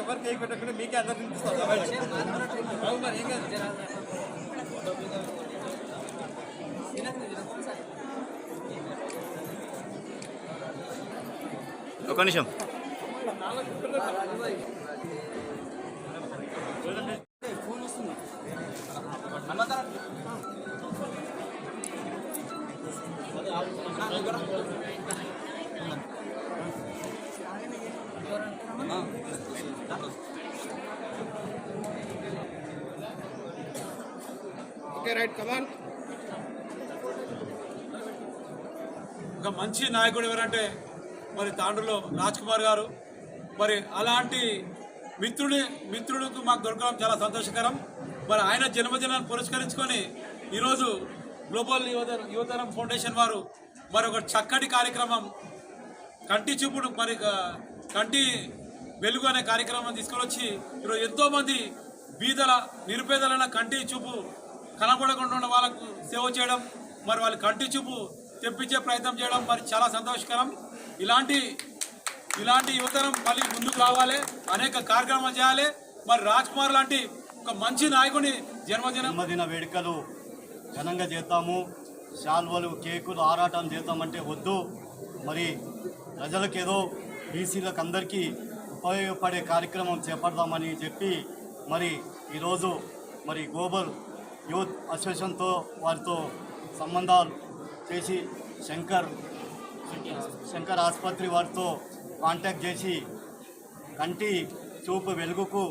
ఎవరు కేక్ పెట్టకుండా మీకే అందరికి తినిపిస్తాం మరి ఏం కాదు ఒక నిమిషం ఓకే రైట్ కమాన్ ఒక మంచి నాయకుడు ఎవరంటే మరి తాండ్రులో రాజ్ కుమార్ గారు. మరి అలాంటి మిత్రుడి మిత్రుడికి మాకు దొరకడం చాలా సంతోషకరం. మరి ఆయన జన్మదినాన్ని పురస్కరించుకొని ఈరోజు గ్లోబల్ యువత యువతరం ఫౌండేషన్ వారు మరి ఒక చక్కటి కార్యక్రమం కంటి చూపుడు మరి కంటి వెలుగు అనే కార్యక్రమం తీసుకొని వచ్చి ఈరోజు ఎంతోమంది బీదల నిరుపేదలైన కంటి చూపు కనపడకుండా వాళ్ళకు సేవ చేయడం మరి వాళ్ళ కంటి చూపు తెప్పించే ప్రయత్నం చేయడం మరి చాలా సంతోషకరం. ఇలాంటి ఇలాంటి యువతరం మళ్ళీ ముందుకు రావాలి అనేక కార్యక్రమాలు చేయాలి. మరి రాజ్ కుమార్ లాంటి ఒక మంచి నాయకుని జన్మదినం. జన్మదిన వేడుకలు ఘనంగా చేద్దాము. శాల్వలు కేకులు ఆరాటం చేద్దామంటే వద్దు. మరి ప్రజలకేదో బీసీలకు అందరికీ ఉపయోగపడే కార్యక్రమం చేపడదామని చెప్పి మరి ఈరోజు మరి గోబర్ యూత్ అసోసియేషన్తో వారితో సంబంధాలు చేసి శంకర్ శంకర్ ఆసుపత్రి వారితో కాంటాక్ట్ చేసి కంటి చూపు వెలుగుకు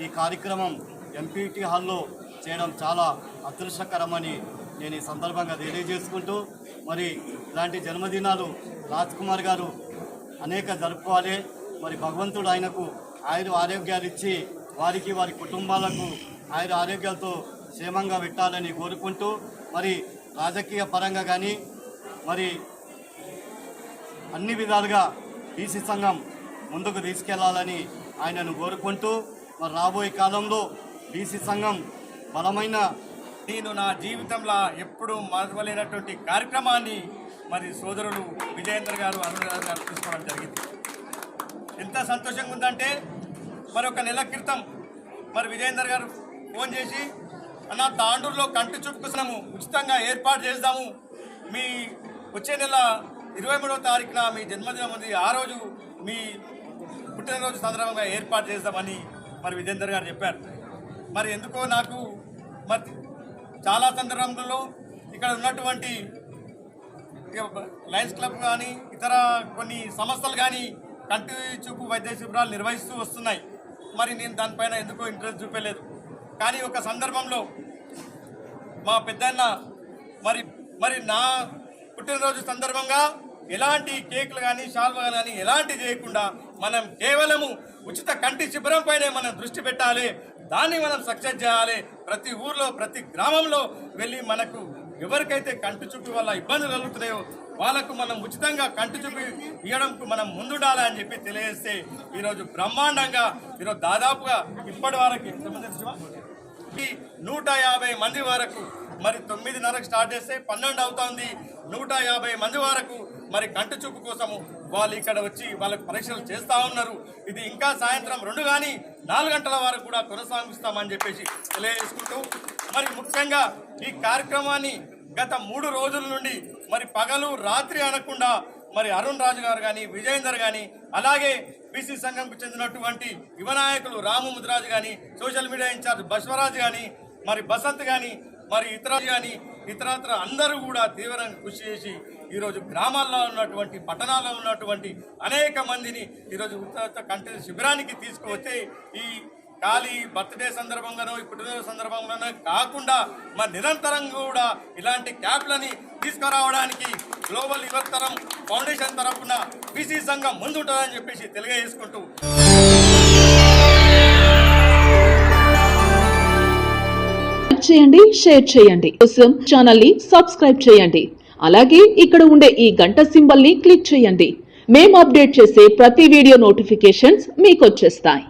ఈ కార్యక్రమం ఎంపీటీ హాల్లో చేయడం చాలా అదృష్టకరమని నేను ఈ సందర్భంగా తెలియజేసుకుంటూ మరి ఇలాంటి జన్మదినాలు రాజ్ కుమార్ గారు అనేక జరుపుకోవాలి. మరి భగవంతుడు ఆయనకు ఆయుర ఆరోగ్యాలు ఇచ్చి వారికి వారి కుటుంబాలకు ఆయుర ఆరోగ్యాలతో క్షేమంగా పెట్టాలని కోరుకుంటూ మరి రాజకీయ పరంగా కానీ మరి అన్ని విధాలుగా బీసీ సంఘం ముందుకు తీసుకెళ్ళాలని ఆయనను కోరుకుంటూ మరి రాబోయే కాలంలో బీసీ సంఘం బలమైన నేను నా జీవితంలో ఎప్పుడూ మరవలేనటువంటి కార్యక్రమాన్ని మరి సోదరులు విజయేంద్ర గారు అరుణ్ గారు తీసుకోవడం జరిగింది. ఎంత సంతోషంగా ఉందంటే మరి ఒక నెల క్రితం మరి విజయేందర్ గారు ఫోన్ చేసి అన్న తాండూరులో కంటి చూపుకున్నాము ఉచితంగా ఏర్పాటు చేద్దాము. మీ వచ్చే నెల ఇరవై మూడవ తారీఖున మీ జన్మదినం ఉంది. ఆ రోజు మీ పుట్టినరోజు సందర్భంగా ఏర్పాటు చేద్దామని మరి విజేందర్ గారు చెప్పారు. మరి ఎందుకో నాకు మరి చాలా సందర్భంలో ఇక్కడ ఉన్నటువంటి లయన్స్ క్లబ్ కానీ ఇతర కొన్ని సంస్థలు కానీ కంటి చూపు వైద్య శిబిరాలు నిర్వహిస్తూ వస్తున్నాయి. మరి నేను దానిపైన ఎందుకో ఇంట్రెస్ట్ చూపలేదు. కానీ ఒక సందర్భంలో మా పెద్దన్న మరి మరి నా పుట్టినరోజు సందర్భంగా ఎలాంటి కేకులు కానీ షాల్వా కానీ ఎలాంటి చేయకుండా మనం కేవలము ఉచిత కంటి శిబిరం పైనే మనం దృష్టి పెట్టాలి. దాన్ని మనం సక్సెస్ చేయాలి. ప్రతి ఊర్లో ప్రతి గ్రామంలో వెళ్ళి మనకు ఎవరికైతే కంటి చూపు వల్ల ఇబ్బందులు కలుగుతున్నాయో వాళ్ళకు మనం ఉచితంగా కంటి చూపి ఇవ్వడంకు మనం ముందుండాలి అని చెప్పి తెలియజేస్తే ఈరోజు బ్రహ్మాండంగా ఈరోజు దాదాపుగా ఇప్పటి వరకు ఎంతమంది నూట యాభై మంది వరకు మరి తొమ్మిదిన్నరకు స్టార్ట్ చేస్తే పన్నెండు అవుతుంది. నూట యాభై మంది వరకు మరి కంటి చూపు కోసము వాళ్ళు ఇక్కడ వచ్చి వాళ్ళకి పరీక్షలు చేస్తూ ఉన్నారు. ఇది ఇంకా సాయంత్రం రెండు కానీ నాలుగు గంటల వరకు కూడా కొనసాగిస్తామని చెప్పేసి తెలియజేసుకుంటూ మరి ముఖ్యంగా ఈ కార్యక్రమాన్ని గత మూడు రోజుల నుండి మరి పగలు రాత్రి అనకుండా మరి అరుణ్ రాజు గారు కానీ విజయేందర్ కానీ అలాగే బీసీ సంఘంకు చెందినటువంటి యువ నాయకులు రాము ముద్రాజు కానీ సోషల్ మీడియా ఇన్ఛార్జ్ బస్వరాజు కానీ మరి బసంత్ కానీ మరి ఇతర కానీ ఇతరత్ర అందరూ కూడా తీవ్రంగా కృషి చేసి ఈరోజు గ్రామాల్లో ఉన్నటువంటి పట్టణాల్లో ఉన్నటువంటి అనేక మందిని ఈరోజు ఉత్తర కంటి శిబిరానికి తీసుకువస్తే ఈ ఖాళీ బర్త్డే సందర్భంగానో ఈ పుట్టినరోజు సందర్భంగానో కాకుండా మరి నిరంతరం కూడా ఇలాంటి క్యాప్లని తీసుకురావడానికి గ్లోబల్ యువతరం ఫౌండేషన్ తరఫున బీసీ సంఘం ముందుంటుందని చెప్పేసి తెలియజేసుకుంటూ. చేయండి షేర్ చేయండి. కోసం ఛానల్ని సబ్స్క్రైబ్ చేయండి. అలాగే ఇక్కడ ఉండే ఈ గంట సింబల్ని క్లిక్ చేయండి. మేము అప్డేట్ చేసే ప్రతి వీడియో నోటిఫికేషన్స్ మీకు వచ్చేస్తాయి.